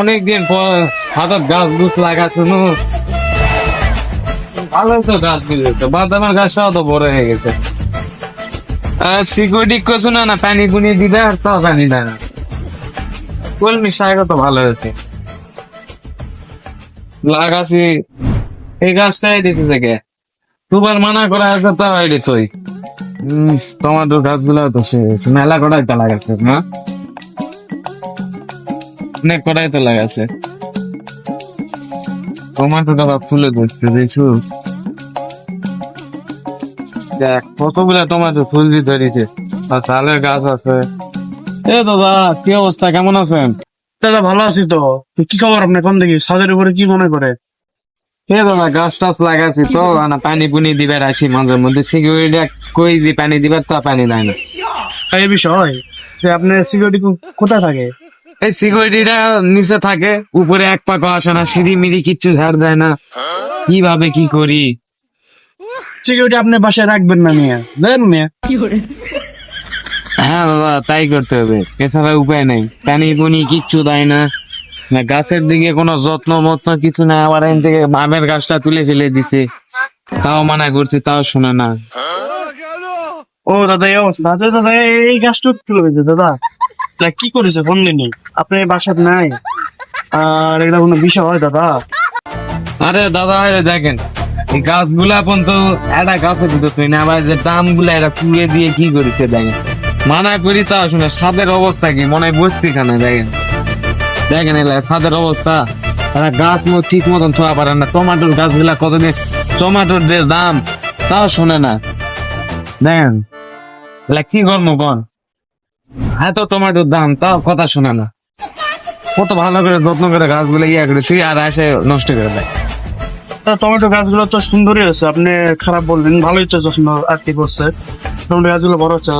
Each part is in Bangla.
অনেকদিন পর হাতত গাছ গুছ লাগা শুনু ভালো তো গাছগুলো তো বাদামের গাছটাও তো বড় হয়ে গেছে। আর সিকিউরিটি করছ না না পানি পুনি দিবে আর তাও পানি দেয় না। কলমি শাক তো ভালো হয়েছে। লাগাছি, এই গাছটাই দিতে থেকে। দুবার মানা করা আছে তাও এটি তুই টমেটোর গাছগুলো তো শেষ মেলা কটাই তো লাগাচ্ছে না? অনেক কটাই তো লাগাচ্ছে টমেটোটা বা ফুলে ধরছে দেখছ? দেখ কতগুলা টমেটো ফুল দিয়ে ধরেছে। আর চালের গাছ আছে। এ দাদা কি অবস্থা? কেমন আছেন? দাদা ভালো আছি তো। কি খবর আপনার কোন দেখি ছাদের উপরে কি মনে করে? এ দাদা গাছ টাছ লাগাচ্ছি তো না পানি পুনি দিবার আসি মাঝে মধ্যে। সিকিউরিটি কই যে পানি দিবার তা পানি দেয় না। এই বিষয় যে আপনার সিকিউরিটি কোথায় থাকে? এই সিকিউরিটিটা নিচে থাকে উপরে এক পাকও আসে না সিঁড়ি মিড়ি কিচ্ছু ঝাড় দেয় না। কীভাবে কি করি? সিকিউরিটি আপনার বাসায় রাখবেন না মিয়া। দেন মিয়া। হ্যাঁ দাদা তাই করতে হবে। এছাড়া উপায় নেই। পানি পুনি কিচ্ছু দেয় না। না গাছের দিকে কোনো যত্ন মত্ন কিছু না আবার এখান থেকে আমের গাছটা তুলে ফেলে দিছে। তাও মানা করছি তাও শোনে না। ও দাদা এই অবস্থা। দাদা দাদা এই- গাছটা তুলে দাদা। তা কি করেছে? কোন দিনই আপনি বাসার নাই। আর এটা কোনো বিষয় হয়, দাদা? আরে, দাদা দেখেন, এই গাছগুলা এখন তো একটা গাছে দিতে তুই না, আবার যে দামগুলা এরা কুড়ে দিয়ে কি করেছে, দেখেন। মানা করি তা, শুনে সাদের অবস্থা কি? মনে হয় বসছি খানে দেখেন। দেখেন এলা সাদের অবস্থা। এরা গাছ মো ঠিক মতন থোয়া পারে না। টমাটোর গাছগুলা কতদিন টমাটোর যে দাম, তাও শোনে না। দেখেন কি করব কন এত টমাটোর দাম তাও কথা শোনে না। কত ভালো করে যত্ন করে গাছগুলো ইয়া করে তুই আর এসে নষ্ট করে দেয়। তা টমেটো গাছগুলো তো সুন্দরই হচ্ছে আপনি খারাপ বললেন ভালোই তো যত্ন আর কি করছে। টমেটো গাছগুলো বড় হচ্ছে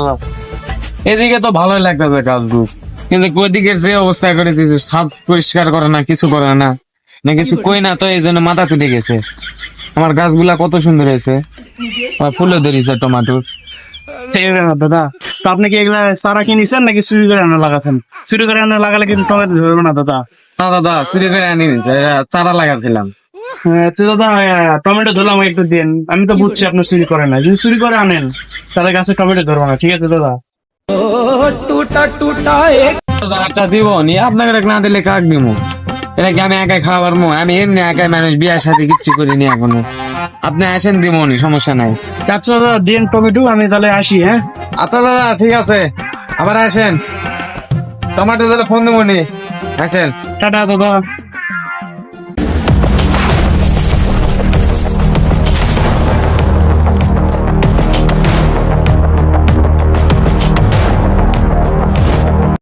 এদিকে তো ভালোই লাগতেছে গাছগুলো। কিন্তু ওইদিকে যে অবস্থা করে দিয়েছে সাপ পরিষ্কার করে না কিছু করে না না কিছু কই না তো এই জন্য মাথা তুলে গেছে। আমার গাছগুলা কত সুন্দর হয়েছে। ফুলও ধরেছে টমাটোর। ঠিক আছে দাদা। তো আপনি কি এগুলা চারা কিনেছেন নাকি চুরি করে আনা লাগাছেন? চুরি করে আনা লাগালে কিন্তু টমেটো ধরবে না দাদা। না দাদা চুরি করে আনি চারা লাগাছিলাম। হ্যাঁ, তো দাদা টমেটো ধরলাম একটু দিন। আমি তো বুঝছি আপনি চুরি করেন না। যদি চুরি করে আনেন তাহলে গাছে টমেটো ধরবো না ঠিক আছে দাদা? দাদা, আচ্ছা দিব নি আপনাকে না দিলে কাক দিব এটা কি আমি একাই খাওয়া পারব আমি এমনি একাই মানুষ বিয়ার সাথে কিচ্ছু করিনি এখনও। আপনি আসেন দিমনি সমস্যা নাই। আচ্ছা দাদা দিন টমেটো আমি তাহলে আসি হ্যাঁ? আচ্ছা দাদা ঠিক আছে। আবার আসেন। টমেটো তাহলে ফোন দেবো নি আসেন। টাটা দাদা।